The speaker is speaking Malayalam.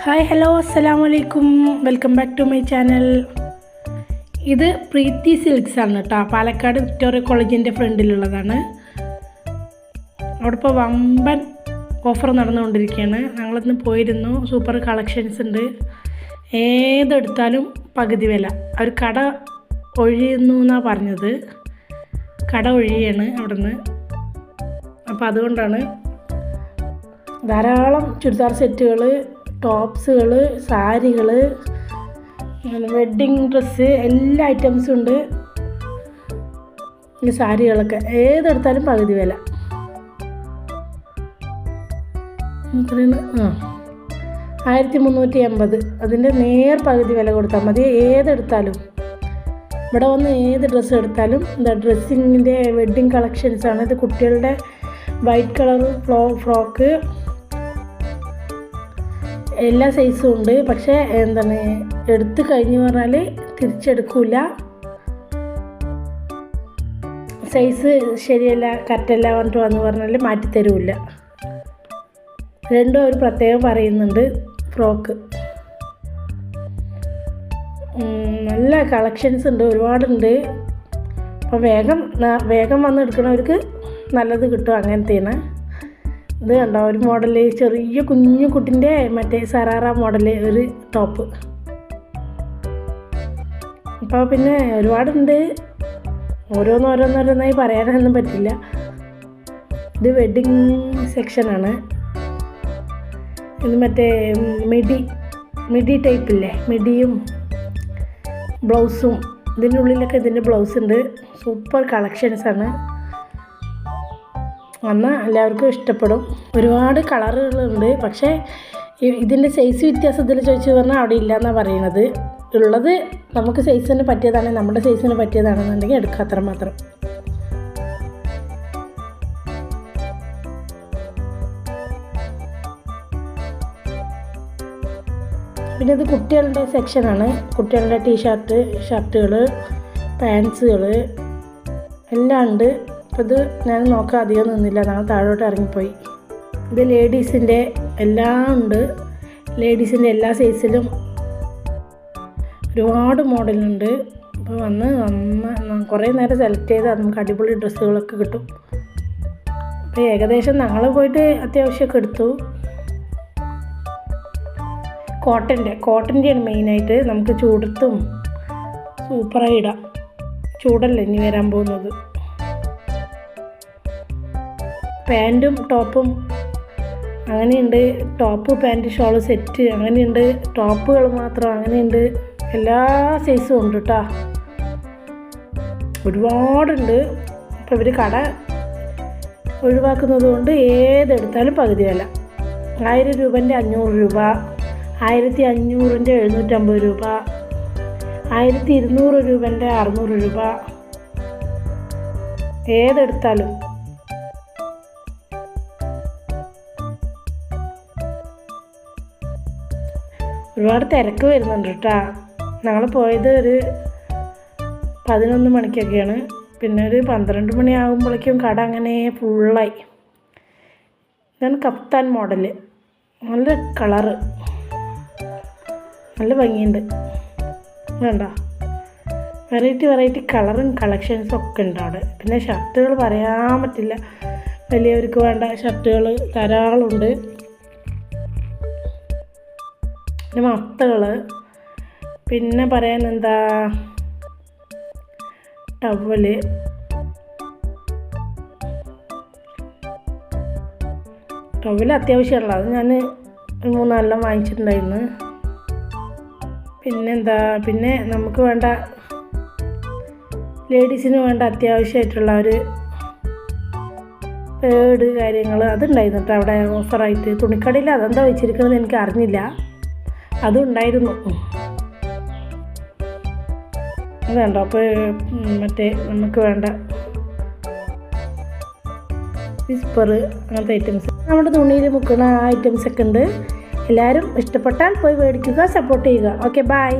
ഹായ് ഹലോ അസ്സലാമു അലൈക്കും welcome back to my channel ഇത് പ്രീതി സിൽക്സ് ആണ് കേട്ടോ. പാലക്കാട് വിക്ടോറിയ കോളേജിന്റെ ഫ്രണ്ടിലുള്ളതാണ്. അവിടെ ഇപ്പോൾ വമ്പൻ ഓഫർ നടന്നുകൊണ്ടിരിക്കുകയാണ്. ഞങ്ങളിന്ന് പോയിരുന്നു. സൂപ്പർ കളക്ഷൻസ് ഉണ്ട്. ഏതെടുത്താലും പകുതി വില. അവർ കട ഒഴിയുന്നു എന്നാണ് പറഞ്ഞത്. കട ഒഴിയാണ് അവിടുന്ന്. അപ്പോൾ അതുകൊണ്ടാണ് ധാരാളം ചുരിദാർ സെറ്റുകൾ ടോപ്സുകൾ സാരികൾ വെഡ്ഡിങ് ഡ്രസ്സ് എല്ലാ ഐറ്റംസും ഉണ്ട്. ഈ സാരികളൊക്കെ. ഏതെടുത്താലും പകുതി വില. എത്രയാണ് ആ. ആയിരത്തി മുന്നൂറ്റി എൺപത് അതിന്റെ നേർ പകുതി വില കൊടുത്താൽ മതി. ഏതെടുത്താലും. ഇവിടെ വന്ന് ഏത് ഡ്രസ്സ് എടുത്താലും എന്താ ഡ്രസ്സിങ്ങിന്റെ വെഡ്ഡിങ് കളക്ഷൻസാണ്. ഇത് കുട്ടികളുടെ വൈറ്റ് കളർ ഫ്ലോ ഫ്രോക്ക് എല്ലാ സൈസും ഉണ്ട്. പക്ഷേ എന്താണ് എടുത്ത് കഴിഞ്ഞ് പറഞ്ഞാൽ തിരിച്ചെടുക്കില്ല സൈസ് ശരിയല്ല കറക്റ്റല്ല പറഞ്ഞിട്ട് വന്ന് പറഞ്ഞാൽ മാറ്റി തരൂല്ല രണ്ടും ഒരു പ്രത്യേകം പറയുന്നുണ്ട് ഫ്രോക്ക് നല്ല കളക്ഷൻസ് ഉണ്ട് ഒരുപാടുണ്ട്. അപ്പോൾ വേഗം വേഗം വന്ന് എടുക്കണവർക്ക് നല്ലത് കിട്ടും അങ്ങനത്തെയാണ് ഇത് കണ്ടോ? ഒരു മോഡൽ ചെറിയ കുഞ്ഞു കുട്ടിന്റെ മറ്റേ സറാറ മോഡൽ ഒരു ടോപ്പ് അപ്പോൾ പിന്നെ ഒരുപാടുണ്ട്. ഓരോന്നോരോന്നോരോന്നായി പറയാനൊന്നും പറ്റില്ല. ഇത് വെഡ്ഡിങ് സെക്ഷനാണ് ഇത് മറ്റേ മിഡി മിഡി ടൈപ്പില്ലേ മിഡിയും ബ്ലൗസും ഇതിന്റെ ഉള്ളിലൊക്കെ ഇതിന്റെ ബ്ലൗസ് ഉണ്ട്. സൂപ്പർ കളക്ഷൻസാണ് വന്നാൽ എല്ലാവർക്കും ഇഷ്ടപ്പെടും. ഒരുപാട് കളറുകളുണ്ട്. പക്ഷേ ഇതിന്റെ സൈസ് വ്യത്യാസത്തിൽ ചോദിച്ചു പറഞ്ഞാൽ അവിടെ ഇല്ല എന്നാണ് പറയുന്നത്. ഉള്ളത് നമുക്ക് സൈസിന് പറ്റിയതാണെങ്കിൽ നമ്മുടെ സൈസിന് പറ്റിയതാണെന്നുണ്ടെങ്കിൽ എടുക്കുക അത്ര മാത്രം പിന്നെ ഇത് കുട്ടികളുടെ സെക്ഷനാണ് കുട്ടികളുടെ ടീഷർട്ട് ഷർട്ടുകൾ പാൻസുകൾ എല്ലാം ഉണ്ട്. അപ്പോൾ ഞാൻ നോക്കാൻ അധികം നിന്നില്ല. ഞങ്ങൾ താഴോട്ട് ഇറങ്ങിപ്പോയി. ഇത് ലേഡീസിന്റെ എല്ലാം ഉണ്ട്. ലേഡീസിന്റെ എല്ലാ സൈസിലും ഒരുപാട് മോഡലുണ്ട്. അപ്പോൾ വന്ന് നന്ന കുറേ നേരം സെലക്ട് ചെയ്താൽ നമുക്ക് അടിപൊളി ഡ്രസ്സുകളൊക്കെ കിട്ടും. അപ്പോൾ ഏകദേശം ഞങ്ങൾ പോയിട്ട് അത്യാവശ്യമൊക്കെ എടുത്തു. കോട്ടന്റെ കോട്ടന്റെയാണ് മെയിനായിട്ട് നമുക്ക് ചൂടത്തും സൂപ്പറായി ഇടാം. ചൂടല്ലേ ഇനി വരാൻ പോകുന്നത്? പാന്റും ടോപ്പും അങ്ങനെയുണ്ട്. ടോപ്പ് പാന്റ് ഷോൾ സെറ്റ് അങ്ങനെയുണ്ട്. ടോപ്പുകൾ മാത്രം അങ്ങനെയുണ്ട്. എല്ലാ സൈസും ഉണ്ട് കേട്ടോ ഒരുപാടുണ്ട്. അപ്പോൾ ഇവർ കട ഒഴിവാക്കുന്നത് കൊണ്ട് ഏതെടുത്താലും പകുതി വില. ആയിരം രൂപന്റെ അഞ്ഞൂറ് രൂപ ആയിരത്തി അഞ്ഞൂറിന്റെ എഴുന്നൂറ്റമ്പത് രൂപ ആയിരത്തി ഇരുന്നൂറ് രൂപന്റെ അറുന്നൂറ് രൂപ. ഏതെടുത്താലും ഒരുപാട് തിരക്ക് വരുന്നുണ്ട് കേട്ടോ. ഞങ്ങൾ പോയത് ഒരു പതിനൊന്ന് മണിക്കൊക്കെയാണ്. പിന്നെ ഒരു പന്ത്രണ്ട് മണിയാകുമ്പോഴേക്കും കട അങ്ങനെ ഫുള്ളായി ഇതാണ് കപ്താൻ മോഡൽ നല്ല കളറ്. നല്ല ഭംഗിയുണ്ട്. വേണ്ട വെറൈറ്റി വെറൈറ്റി കളറും കളക്ഷൻസും ഒക്കെ ഉണ്ട് അവിടെ. പിന്നെ ഷർട്ടുകൾ പറയാൻ പറ്റില്ല. വലിയവർക്ക് വേണ്ട ഷർട്ടുകൾ ധാരാളമുണ്ട്. പിന്നെ മത്തകൾ പിന്നെ പറയാൻ എന്താ ടവൽ ടവൽ അത്യാവശ്യമുള്ള അത് ഞാൻ മൂന്നാലെല്ലാം വാങ്ങിച്ചിട്ടുണ്ടായിരുന്നു. പിന്നെന്താ? പിന്നെ നമുക്ക് വേണ്ട ലേഡീസിന് വേണ്ട അത്യാവശ്യമായിട്ടുള്ള ഒരു പേഡ് കാര്യങ്ങൾ അതുണ്ടായിരുന്നു കേട്ടോ അവിടെ ഓഫറായിട്ട്. തുണിക്കടയിൽ അതെന്താ വെച്ചിരിക്കുന്നത് എനിക്ക് അറിഞ്ഞില്ല അതുണ്ടായിരുന്നു. അതുണ്ടോ അപ്പോൾ മറ്റേ നമുക്ക് വേണ്ട വിസ്പർ അങ്ങനത്തെ ഐറ്റംസ് നമ്മുടെ തുണിയിൽ മുക്കുന്ന ഐറ്റംസ് ഒക്കെ ഉണ്ട്. എല്ലാവരും ഇഷ്ടപ്പെട്ടാൽ പോയി മേടിക്കുക സപ്പോർട്ട് ചെയ്യുക. Okay bye